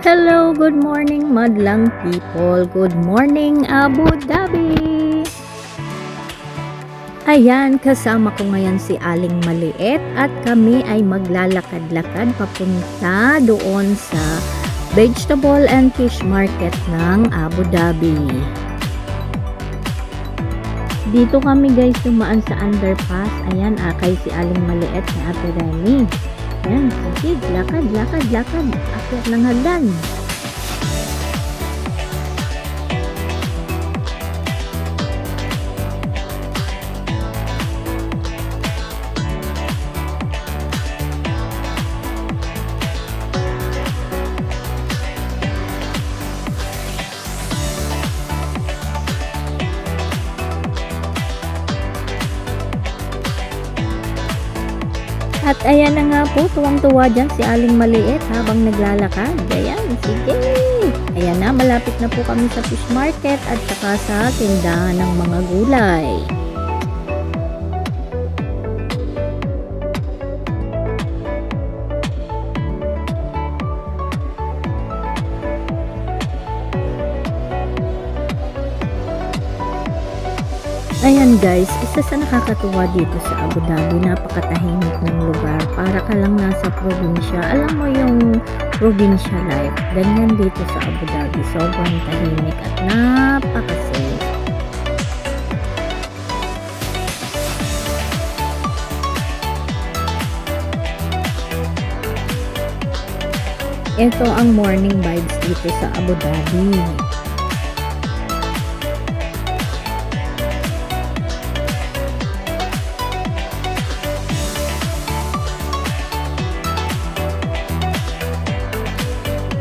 Hello, good morning madlang people. Good morning Abu Dhabi. Ayan, kasama ko ngayon si Aling Maliit at kami ay maglalakad-lakad papunta doon sa vegetable and fish market ng Abu Dhabi. Dito kami guys dumaan sa underpass. Ayan, akay si Aling Maliit na Ate Remy. Ayan, sige, lakad, lakad, lakad. Akyat ng hagdan. At ayan na nga po, tuwang-tuwa dyan si Aling Maliit habang naglalakad. Ayan, sige. Ayan na, malapit na po kami sa fish market at saka sa tindahan ng mga gulay. Ayan guys, isa sa nakakatuwa dito sa Abu Dhabi, napakatahimik ng lugar. Para ka lang nasa probinsya. Alam mo yung probinsya life, ganyan dito sa Abu Dhabi. Sobrang tahimik at napaka-safe. Ito ang morning vibes dito sa Abu Dhabi.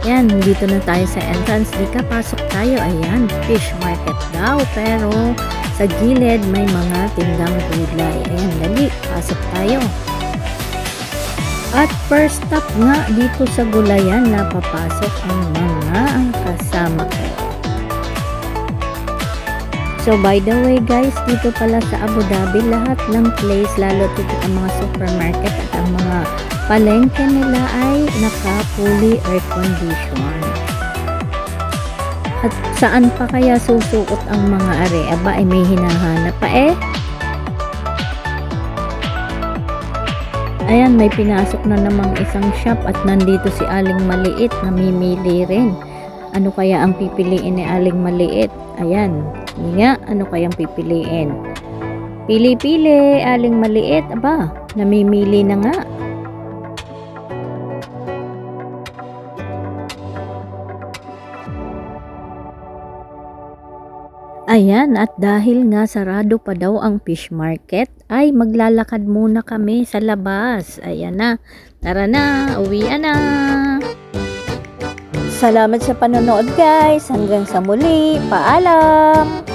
Yan, dito na tayo sa entrance. Di ka, pasok tayo. Ayan, fish market daw. Pero sa gilid may mga tindang gulay. Ayan, dali, pasok tayo. At first stop nga dito sa gulayan na papasok ang mga kasama ko. So by the way guys, dito pala sa Abu Dhabi, lahat ng place, lalo dito ang mga supermarket at ang mga palengke nila ay naka-fully air condition. At saan pa kaya susuot ang mga are? Aba, ay may hinahanap pa eh. Ayan, may pinasok na namang isang shop at nandito si Aling Maliit, namimili rin. Ano kaya ang pipiliin ni Aling Maliit? Ayan, nga, ano kayang pipiliin? Pili-pili, Aling Maliit. Aba, namimili na nga. Ayan, at dahil nga sarado pa daw ang fish market, ay maglalakad muna kami sa labas. Ayan na, tara na, uwian na. Salamat sa panonood guys, hanggang sa muli, paalam!